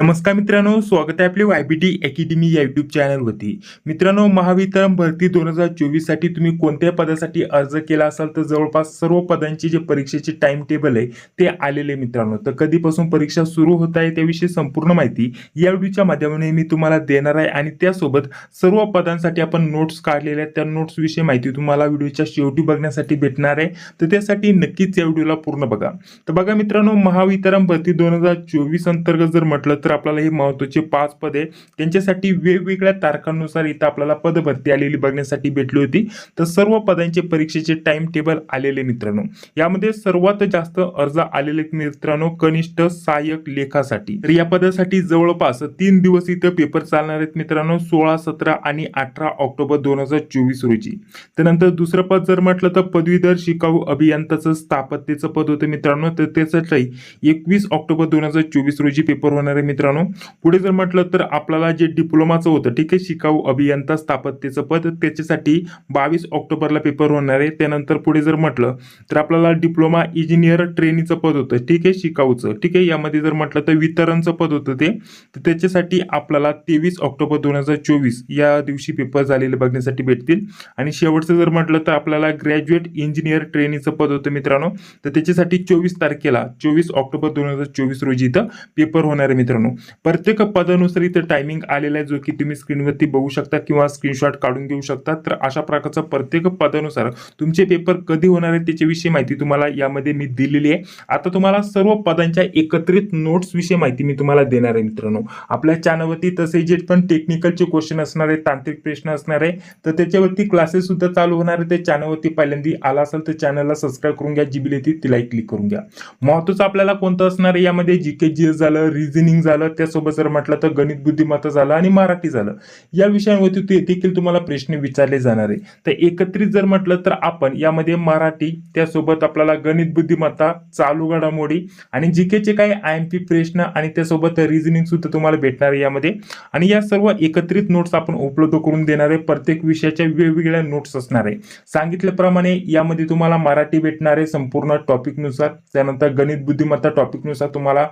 नमस्कार मित्रांनो स्वागत आहे आपले वायबीटी अकॅडमी या युट्यूब चॅनलवरती मित्रांनो महावितरण भरती दोन हजार चोवीससाठी तुम्ही कोणत्या पदासाठी अर्ज केला असाल? तर जवळपास सर्व पदांची जे परीक्षेचे टाइम टेबल आहे ते आलेले आहे मित्रांनो. तर कधीपासून परीक्षा सुरू होत आहे त्याविषयी संपूर्ण माहिती या व्हिडिओच्या माध्यमाने मी तुम्हाला देणार आहे आणि त्यासोबत सर्व पदांसाठी आपण नोट्स काढलेल्या आहेत. त्या नोट्सविषयी माहिती तुम्हाला व्हिडिओच्या शेवटी बघण्यासाठी भेटणार आहे. तर त्यासाठी नक्कीच या व्हिडिओला पूर्ण बघा. तर बघा मित्रांनो महावितरण भरती दोन हजार चोवीस अंतर्गत जर म्हटलं तर आपल्याला हे महत्त्वाचे पाच पदे. त्यांच्यासाठी वेगवेगळ्या तारखांनुसार इथं आपल्याला पदभरती आलेली बघण्यासाठी भेटली होती. तर सर्व पदांचे परीक्षेचे टाइम टेबल आलेले मित्रांनो. यामध्ये सर्वात जास्त अर्ज आलेले मित्रांनो कनिष्ठ सहाय्यक लेखासाठी. तर या पदासाठी जवळपास तीन दिवस इथं पेपर चालणार आहेत मित्रांनो सोळा सतरा आणि अठरा ऑक्टोबर दोन हजार चोवीस रोजी. त्यानंतर दुसरं पद जर म्हटलं तर पदवीधर शिकाऊ अभियंताचं स्थापत्याचं पद होतं मित्रांनो. तर त्यासाठी एकवीस ऑक्टोबर दोन हजार चोवीस रोजी पेपर होणार आहे मित्रांनो पुढे जर म्हटलं तर आपल्याला जे डिप्लोमाचं होतं ठीक आहे शिकाऊ अभियंता स्थापत्यचं पद त्याच्यासाठी बावीस ऑक्टोबरला पेपर होणार आहे. त्यानंतर पुढे जर म्हटलं तर आपल्याला डिप्लोमा इंजिनियर ट्रेनीचं पद होतं ठीक आहे शिकाऊचं. ठीक आहे यामध्ये जर म्हटलं तर वितरणचं पद होतं ते. तर त्याच्यासाठी आपल्याला तेवीस ऑक्टोबर दोन हजार चोवीस या दिवशी पेपर झालेले बघण्यासाठी भेटतील. आणि शेवटचं जर म्हटलं तर आपल्याला ग्रॅज्युएट इंजिनियर ट्रेनीचं पद होतं मित्रांनो. तर त्याच्यासाठी चोवीस तारखेला चोवीस ऑक्टोबर दोन हजार चोवीस रोजी इथं पेपर होणार आहे मित्रांनो. प्रत्येक पदानुसार इथे टायमिंग आलेला आहे जो की तुम्ही स्क्रीनवरती बघू शकता किंवा स्क्रीनशॉट काढून घेऊ शकता. तर अशा प्रकारचा प्रत्येक पदानुसार तुमचे पेपर कधी होणार आहेत त्याच्याविषयी माहिती तुम्हाला यामध्ये मी दिलेली आहे. आता तुम्हाला सर्व पदांच्या एकत्रित नोट्स विषयी माहिती मी तुम्हाला देणार आहे मित्रांनो. आपल्या चॅनलवरती तसे जे पण टेक्निकलचे क्वेश्चन असणार आहे तांत्रिक प्रश्न असणार आहे तर त्याच्यावरती क्लासेस सुद्धा चालू होणार आहे ते चॅनलवरती पहिल्यांदा आला असेल तर चॅनलला सबस्क्राईब करून घ्या जीबील तिलाही क्लिक करून घ्या. महत्वाचं आपल्याला कोणतं असणार आहे? यामध्ये जी के जी एस झालं रिझनिंग झालं त्यासोबत जर म्हटलं तर गणित बुद्धिमत्ता झालं आणि मराठी झालं. या विषयांवरती ते- देखील तुम्हाला प्रश्न विचारले जाणार आहे. तर एकत्रित जर म्हटलं तर आपण यामध्ये मराठी त्यासोबत आपल्याला गणित बुद्धिमत्ता चालू घडामोडी आणि जीकेचे काही आय एम पी प्रश्न आणि त्यासोबत रिझनिंग सुद्धा तुम्हाला भेटणार आहे यामध्ये. आणि या सर्व एकत्रित नोट्स आपण उपलब्ध करून देणार आहे. प्रत्येक विषयाच्या वेगवेगळ्या नोट्स असणार आहे. सांगितल्याप्रमाणे यामध्ये तुम्हाला मराठी भेटणार आहे संपूर्ण टॉपिकनुसार त्यानंतर गणित बुद्धिमत्ता टॉपिकनुसार तुम्हाला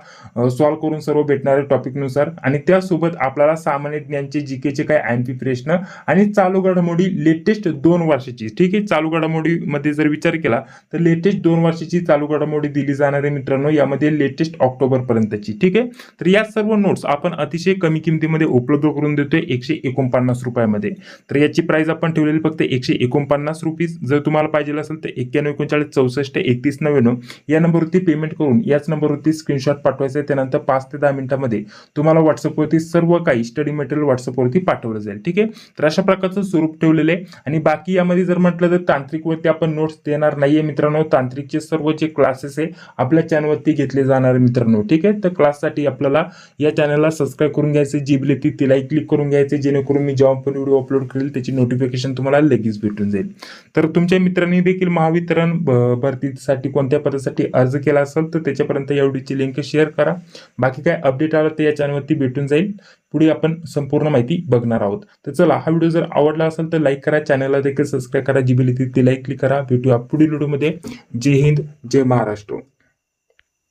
सॉल्व्ह करून सर्व भेटणार आहे टॉपिकनुसार आणि त्यासोबत आपल्याला सामान्य ज्ञानचे जीकेचे काही काय एम पी प्रश्न आणि चालू घडामोडी लेटेस्ट दोन वर्षाची. ठीक आहे चालू घडामोडीमध्ये जर विचार केला तर लेटेस्ट दोन वर्षाची चालू घडामोडी दिली जाणार आहे मित्रांनो यामध्ये लेटेस्ट ऑक्टोबरपर्यंतची ठीक आहे? तर या सर्व नोट्स आपण अतिशय कमी किमतीमध्ये उपलब्ध करून देतोय एकशे एकोणपन्नास रुपयामध्ये. तर याची प्राइस आपण ठेवलेली फक्त एकशे एकोणपन्नास रुपीज जर तुम्हाला पाहिजे असेल तर एक्क्याण्णव एकोणचाळीस चौसष्ट एकतीस नव्याण्णव या नंबरवरती पेमेंट करून याच नंबरवरती स्क्रीनशॉट पाठवायचं आहे. त्यानंतर पाच ते दहा मिनिटांमध्ये तुम्हाला व्हॉट्सअपवरती सर्व काही स्टडी मटेरियल व्हॉट्सअपवरती पाठवलं जाईल. ठीक आहे? तर अशा प्रकारचं स्वरूप ठेवलेलं आहे. आणि बाकी यामध्ये जर म्हटलं तर तांत्रिकवरती आपण नोट्स देणार नाहीये मित्रांनो. तांत्रिकचे सर्व जे क्लासेस आहे आपल्या चॅनलवरती घेतले जाणार आहे मित्रांनो. ठीक आहे? तर क्लाससाठी आपल्याला या चॅनलला सबस्क्राईब करून घ्यायचे जी बिलेती तिलाही क्लिक करून घ्यायचे जेणेकरून मी जेव्हा पण व्हिडिओ अपलोड करेल त्याची नोटिफिकेशन तुम्हाला लगेच भेटून जाईल. तर तुमच्या मित्रांनी देखील महावितरण भरतीसाठी कोणत्या पदासाठी अर्ज केला असेल तर त्याच्यापर्यंत या व्हिडिओची लिंक शेअर करा. बाकी काय अपडेट आलं तर या चॅनलवरती भेटून जाईल. पुढे आपण संपूर्ण माहिती बघणार आहोत. तर चला हा व्हिडिओ जर आवडला असेल तर लाईक करा चॅनलला देखील सबस्क्राईब करा जी बिल ती लाईक क्लिक करा. भेटूया पुढील व्हिडिओमध्ये जय हिंद जय महाराष्ट्र.